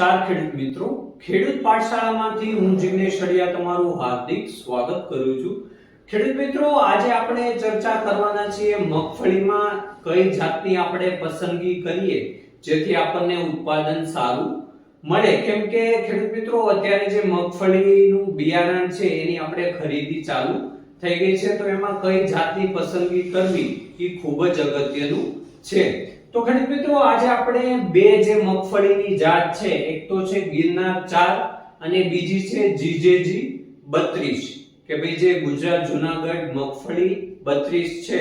નમસ્કાર, ખેડૂત મિત્રો. ખેડૂત પાઠશાળામાંથી હું જિગ્નેશ અડિયા તમારું હાર્દિક સ્વાગત કરું છું. ખેડૂત મિત્રો, આજે આપણે ચર્ચા કરવાના છીએ મગફળીમાં કઈ જાતની આપણે પસંદગી કરીએ, જેથી આપણને ઉત્પાદન સારું મળે. કેમ કે ખેડૂત મિત્રો, અત્યારે જે મગફળીનું બિયારણ છે, એની આપણે ખરીદી ચાલુ થઈ ગઈ છે, તો એમાં કઈ જાતની પસંદગી કરવી એ ખૂબ જ અગત્યનું છે. તો ખેડૂત મિત્રો, આજે આપણે બે જે મગફળીની જાત છે, એક તો છે ગિરનાર ચાર અને બીજી છે જીજેજી બત્રીસ. કે ભાઈ જે ગુજરાત જુનાગઢ મગફળી બત્રીસ છે.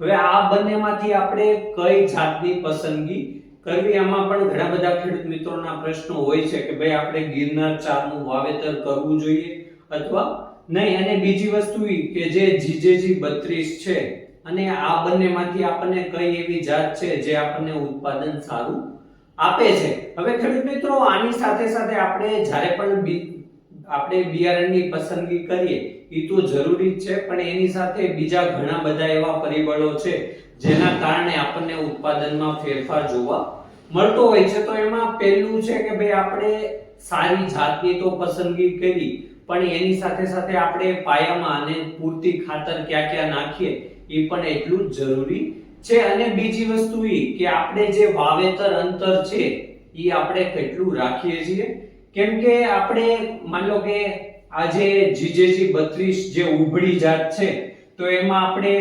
હવે આ બંનેમાંથી આપણે કઈ જાતની પસંદગી કરવી? આમાં પણ ઘણા બધા ખેડૂત મિત્રોના પ્રશ્નો હોય છે કે ભાઈ આપણે ગિરનાર ચારનું વાવેતર કરવું જોઈએ અથવા નહીં? અને બીજી વસ્તુ કે જે જીજેજી બત્રીસ છે અને આ બંનેમાંથી આપણને કઈ એવી જાત છે જે આપણને ઉત્પાદન સારું આપે છે? હવે ખેડૂત મિત્રો, આની સાથે સાથે આપણે જ્યારે પણ આપણે બિયારણની પસંદગી કરીએ, એ તો જરૂરી જ છે, પણ એની સાથે બીજા ઘણા બધા એવા પરિબળો છે, જેના કારણે આપણને ઉત્પાદનમાં ફેરફાર જોવા મળતો હોય છે. તો એમાં પહેલું છે કે ભાઈ આપણે સારી જાતની તો પસંદગી કરી, પણ એની સાથે સાથે આપણે પાયામાં અને પૂરતી ખાતર ક્યાં ક્યાં નાખીએ એ પણ એટલું જરૂરી છે. અને બીજી વસ્તુ એ કે આપણે જે વાવેતર અંતર છે, એ આપણે કેટલું રાખીએ છીએ. કેમ કે આપણે માન લો કે આજે જીજેજી બત્રીસ જે ઉભડી જાત છે, તો એમાં આપણે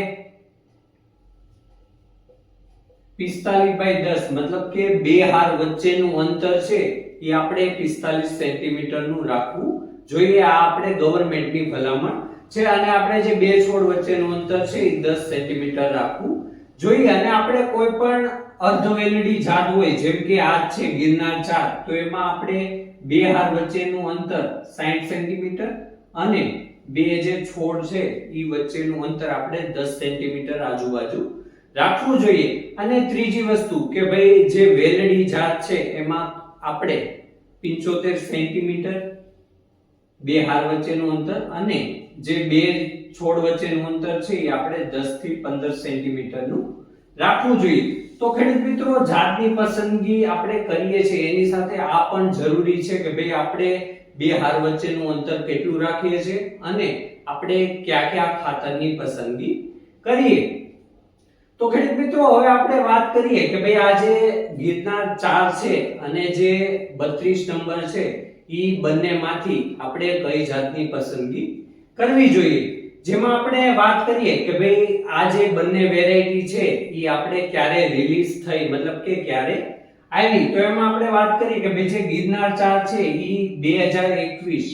પિસ્તાલીસ બાય દસ, મતલબ કે બે હાર વચ્ચેનું અંતર છે, એ આપણે પિસ્તાલીસ સેન્ટીમીટરનું રાખવું જોઈએ. આ આપણે ગવર્મેન્ટની ભલામણ છે અને આપણે જે બે છોડ વચ્ચેનું અંતર છે એ દસ સેન્ટીમીટર રાખવું જોઈએ. અને આપણે કોઈ પણ અર્ધવેલડી ઝાડ હોય, જેમ કે આ છે ગિરનાર ઝાડ, તો એમાં આપણે બે હાર વચ્ચેનું અંતર 60 સેન્ટીમીટર અને બે જે છોડ છે એ વચ્ચેનું અંતર આપણે 10 સેન્ટીમીટર આજુબાજુ રાખવું જોઈએ. અને ત્રીજી વસ્તુ કે ભાઈ, જે વેલડી જાત છે એમાં આપણે 75 સેન્ટીમીટર બે હાર વચ્ચેનું અંતર અને જે બે છોડ વચ્ચેનું અંતર છે એ આપણે 10 થી 15 સેન્ટીમીટરનું રાખવું જોઈએ. તો ખેડૂત મિત્રો, જાતની પસંદગી આપણે કરીએ છીએ. એની સાથે આ પણ જરૂરી છે કે ભાઈ આપણે બે હાર વચ્ચેનું અંતર કેટલું રાખીએ છીએ અને આપણે કયા કયા ખાતરની પસંદગી કરીએ. તો ખેડૂત મિત્રો, હવે આપણે વાત કરીએ કે ભાઈ આ જે ગિરનાર ચાર છે અને જે બત્રીસ નંબર છે એ બંનેમાંથી આપણે કઈ જાતની પસંદગી કરવી જોઈએ. જેમાં આપણે વાત કરીએ કે ભાઈ આ જે બંને વેરાયટી છે, એ આપણે ક્યારે રિલીઝ થઈ, મતલબ કે ક્યારે આવી. તો એમાં આપણે વાત કરીએ કે ભાઈ જે ગિરનાર ચાર છે એ બે હજાર એકવીસ,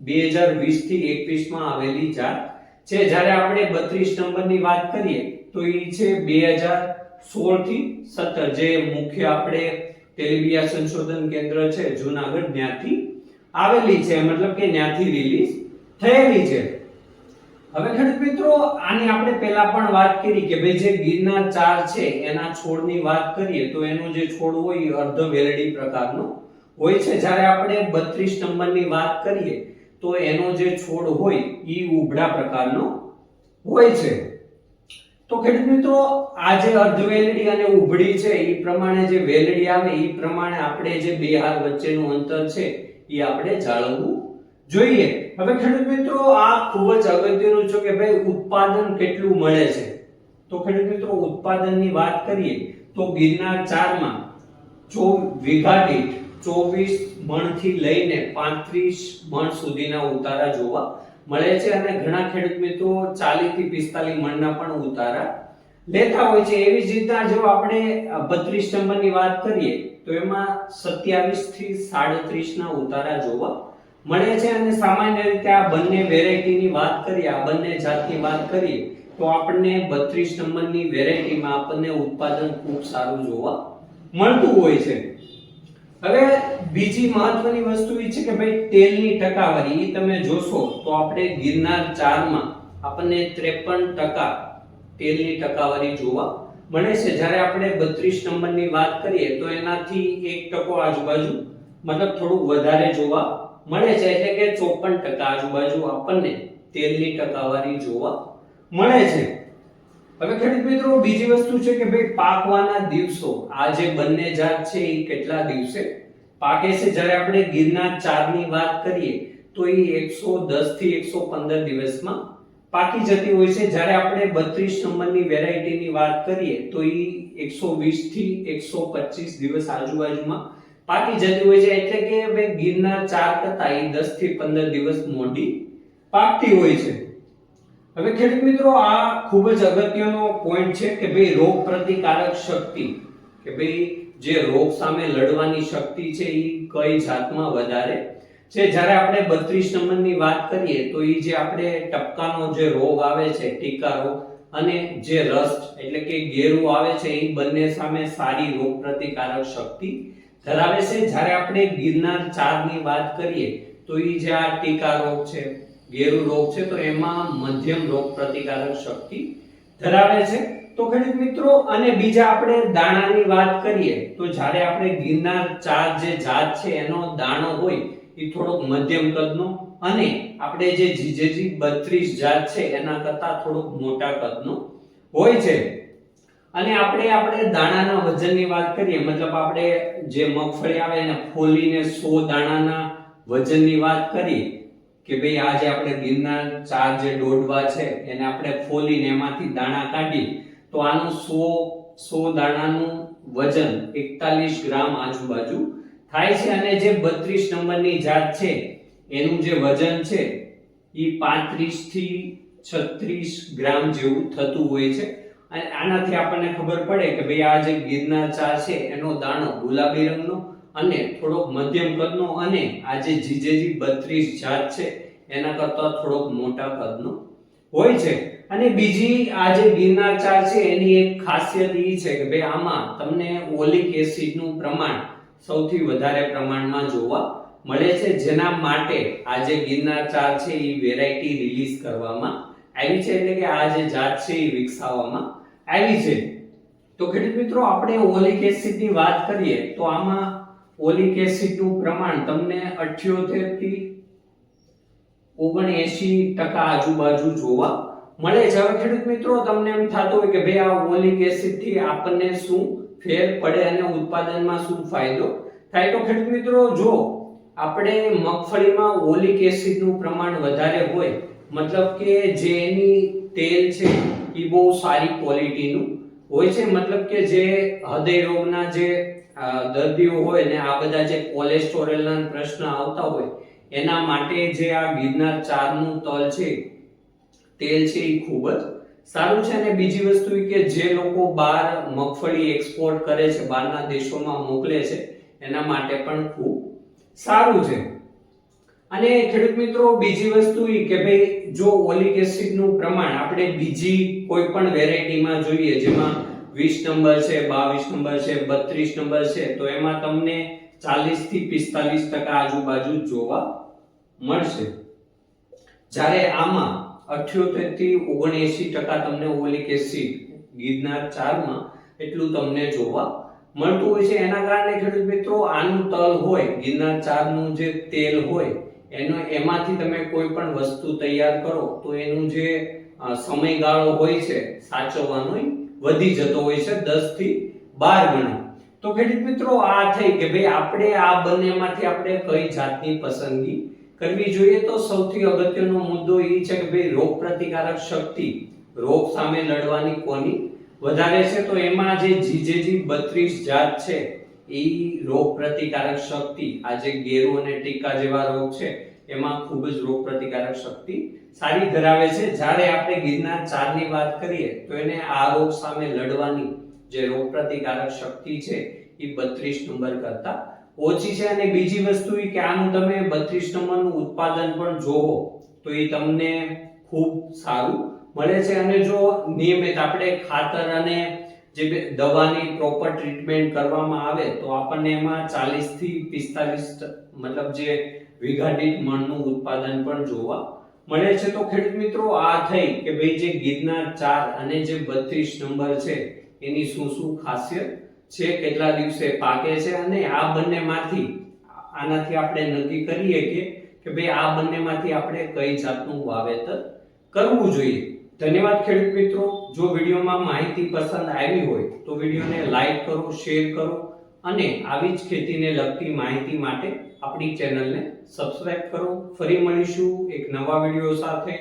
બે હજાર વીસથી 21 માં આવેલી ચા છે. જ્યારે આપણે 32 નંબરની વાત કરીએ, તો એ છે 2016 થી 17 જે મુખ્ય આપણે તેલીબિયા સંશોધન કેન્દ્ર છે, જુનાગઢ ત્યાંથી આવેલી છે. મતલબ કે ત્યાંથી રિલીઝ થયેલી છે. હવે ખેડૂત મિત્રો, આની આપણે પહેલા પણ વાત કરી કે ભાઈ જે ગીરના ચાર છે, એના છોડની વાત કરીએ તો એનો જે છોડ હોય એ અર્ધ વેલડી પ્રકારનો હોય છે. જ્યારે આપણે 32 નંબરની વાત કરીએ તો એનો જે છોડ હોય એ ઉભડા પ્રકારનો હોય છે. તો ખેડૂત મિત્રો, આ જે અર્ધવેલડી અને ઉભડી છે, એ પ્રમાણે જે વેલડી આવે, એ પ્રમાણે આપણે જે બે હાર વચ્ચેનું અંતર છે, એ આપણે જાળવવું જોઈએ. હવે ખેડૂત મિત્રો, આ ખૂબ જ અગત્યનું છે કે ભાઈ ઉત્પાદન કેટલું મળે છે. તો ખેડૂત મિત્રો, ઉત્પાદનની વાત કરીએ તો ગિરનાર ચારમાં જો વીઘા દીઠ ચોવીસ મણથી લઈને પાંત્રીસ મણ સુધીના ઉતારા જોવા મળે છે અને ઘણા ખેડૂત મિત્રો 40 થી 45 મણના પણ ઉતારા લેતા હોય છે. એવી જ રીતના જો આપણે બત્રીસ નંબરની વાત કરીએ, તો એમાં સત્યાવીસથી સાડત્રીસ ના ઉતારા જોવા મળે છે અને સામાન્ય રીતે આ બંને વેરાયટીની વાત કરીએ, આ બંને જાતની વાત કરીએ, તો આપણને બત્રીસ નંબરની વેરાયટીમાં આપણને ઉત્પાદન ખૂબ સારું જોવા મળતું હોય છે. હવે બીજી મહત્વની વસ્તુ એ છે કે ભાઈ તેલની ટકાવારી એ તમે જોશો તો આપણે ગિરનાર ચારમાં આપણને 53% તેલની ટકાવારી જોવા મળે છે. જ્યારે આપણે 32 નંબરની વાત કરીએ તો એનાથી એક ટકો આજુબાજુ, મતલબ થોડું વધારે જોવા મળે છે એટલે કે 54% આજુબાજુ આપણને તેલની ટકાવારી જોવા મળે છે. હવે ખેડૂત મિત્રો, બીજી વસ્તુ છે કે ભાઈ પાકવાના દિવસો, આ જે બંને જાત છે એ કેટલા દિવસે પાકે છે? જ્યારે આપણે ગિરનાર ચારની વાત કરીએ, તો એ એકસો દસથી એકસો પંદર દિવસમાં પાકી જતી હોય છે. જ્યારે આપણે બત્રીસ નંબરની વેરાયટીની વાત કરીએ, તો એ એકસો વીસથી એકસો પચીસ દિવસ આજુબાજુમાં પાકી જતી હોય છે એટલે કે ભાઈ ગિરનાર ચાર કરતા એ દસથી પંદર દિવસ મોડી પાકતી હોય છે. હવે ખેડૂત મિત્રો, આ ખૂબ જ અગત્યનો પોઈન્ટ છે કે ભાઈ રોગ પ્રતિકારક શક્તિ. કે ભાઈ જે રોગ સામે લડવાની શક્તિ છે એ કઈ જાતમાં વધારે? છે, જ્યારે આપણે બત્રીસ નંબરની વાત કરીએ તો એ જે આપણે ટપકાનો જે રોગ આવે છે, ટીકા રોગ, અને જે રસ્ટ એટલે કે ગેરું આવે છે, એ બંને સામે સારી રોગ પ્રતિકારક શક્તિ ધરાવે છે, જ્યારે આપણે ગિરનાર ચારની વાત કરીએ, તો એ જે આ ટીકા રોગ છે, ગેરુ રોગ છે, તો એમાં મધ્યમ રોગ પ્રતિકારક શક્તિ ધરાવે છે. તો ખેડૂત મિત્રો, અને બીજા આપણે દાણાની વાત કરીએ, તો જ્યારે આપણે ગિરનાર ચાર જે જાત છે, એનો દાણો હોય એ થોડોક મધ્યમ કદનો, અને આપણે જે જીજેજી બત્રીસ જાત છે, એના કરતા થોડોક મોટા કદનો હોય છે અને આપણે આપણે દાણાના વજનની વાત કરીએ, મતલબ આપણે જે મગફળી આવે એને ફોલીને સો દાણાના વજનની વાત કરીએ કે ભાઈ આ જે આપણે ગિરનાર ચાર જે ડોડવા છે, એને આપણે ફોલીને એમાંથી દાણા કાઢી, તો આનું સો સો દાણાનું વજન 41 ગ્રામ આજુબાજુ થાય છે. અને જે 32 નંબરની જાત છે, એનું જે વજન છે એ 35 થી 36 ગ્રામ જેવું થતું હોય છે. અને આનાથી આપણને ખબર પડે કે ભાઈ આ જે ગિરનાર ચા છે, એનો દાણો ગુલાબી રંગનો અને થોડોક મધ્યમ કદનો અને આ જે જીજેજી બત્રીસ જાત છે, એના કરતા થોડોક મોટા કદનો હોય છે. અને બીજી આ જે ગિરનાર ચા છે, એની એક ખાસિયત એ છે કે ભાઈ આમાં તમને ઓલિક એસિડનું પ્રમાણ સૌથી વધારે પ્રમાણમાં જોવા મળે છે. જેના માટે આ જે ગિરનાર ચા છે એ વેરાયટી રિલીઝ કરવામાં આવી છે. એટલે કે આ જે જાત છે એ વિકસાવવામાં આવી છે. તો ખેડૂત મિત્રો, આપણે ઓલિક એસિડની વાત કરીએ, તો આમાં ઓલિક એસિડનું પ્રમાણ તમને 78 થી 79% ટકા આજુબાજુ જોવા મળે છે. હવે ખેડૂત મિત્રો, તમને એમ થતું હોય કે ભાઈ આ ઓલિક એસિડથી આપણને શું ફેર પડે અને ઉત્પાદનમાં શું ફાયદો થાય? તો ખેડૂત મિત્રો, જો આપણે મગફળીમાં ઓલિક એસિડનું પ્રમાણ વધારે હોય, મતલબ કે જે એની તેલ છે એ બહુ સારી ક્વોલિટીનું હોય છે. મતલબ કે જે હૃદય રોગના જે દર્દીઓ હોય ને આ બધા જે કોલેસ્ટ્રોલના પ્રશ્ન આવતા હોય, એના માટે જે આ ગિરનાર ચારનું તલ છે, તેલ છે એ ખૂબ જ સારું છે. અને બીજી વસ્તુ કે જે લોકો બહાર મગફળી એક્સપોર્ટ કરે છે, બહારના દેશોમાં મોકલે છે, એના માટે પણ ખૂબ સારું છે. અને ખેડૂત મિત્રો, બીજી વસ્તુ એ કે ભાઈ, જો ઓલિક એસિડનું પ્રમાણ આપણે બીજી કોઈ પણ વેરાયટીમાં જોઈએ, જેમાં વીસ નંબર છે 22 નંબર છે 32 નંબર છે, તો એમાં તમને 40 થી 45 ટકા આજુબાજુ જોવા મળશે. જ્યારે આમાં 78 થી 79 ટકા તમને ઓલિક એસિડ ગિરનાર ચારમાં એટલું તમને જોવા મળતું હોય છે. એના કારણે ખેડૂત મિત્રો, આનું તલ હોય, ગિરનાર ચારનું જે તેલ હોય એનો એમાંથી તમે કોઈ પણ વસ્તુ તૈયાર કરો, તો એનું જે સમયગાળો હોય છે, સાચવવાનો વધી જતો હોય છે 10 થી 12 ગણો. તો ખેડૂત મિત્રો, આ થઈ કે ભાઈ આપણે આ બંનેમાંથી આપણે કઈ જાતની પસંદગી કરવી જોઈએ? તો સૌથી અગત્યનો મુદ્દો એ છે કે ભાઈ રોગ પ્રતિકારક શક્તિ. રોગ સામે લડવાની કોની વધારે છે? તો એમાં જે જીજેજી 32 જાત છે એ રોગ પ્રતિકારક શક્તિ, આ જે ગેરુ અને ટીકા જેવા રોગ છે, એમાં ખૂબ જ રોગ પ્રતિકારક શક્તિ સારી ધરાવે છે. જ્યારે આપણે ગીરના ચારની વાત કરીએ, તો એને આ રોગ સામે લડવાની જે રોગ પ્રતિકારક શક્તિ છે, એ 32 નંબર કરતા ઓછી છે. અને બીજી વસ્તુ એ કે આનું તમે 32 નંબરનું ઉત્પાદન પણ જોવો, તો એ તમને ખૂબ સારું મળે છે. અને જો નિયમિત આપણે ખાતર અને જે દવાની પ્રોપર ટ્રીટમેન્ટ કરવામાં આવે તો આપણને એમાં 40 થી 45 મતલબ જે વીઘા મણનું ઉત્પાદન પણ જોવા મળે છે. તો ખેડૂત મિત્રો, આ થઈ કે ભાઈ જે ગિરનાર ચાર અને જે 32 નંબર છે, એની શું શું ખાસિયત છે, કેટલા દિવસે પાકે છે અને આ બંનેમાંથી આનાથી આપણે નક્કી કરીએ કે કે ભાઈ આ બંનેમાંથી આપણે કઈ જાતનું વાવેતર કરવું જોઈએ? ધન્યવાદ ખેડૂત મિત્રો. જો વિડીયોમાં માહિતી પસંદ આવી હોય તો વિડીયોને લાઈક કરો, શેર કરો અને આવી જ ખેતીને લગતી માહિતી માટે આપણી ચેનલને સબસ્ક્રાઇબ કરો. ફરી મળીશું એક નવા વીડિયો સાથે.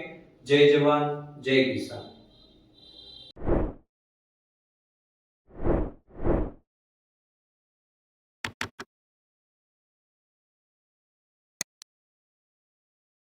જય જવાન, જય કિસાન.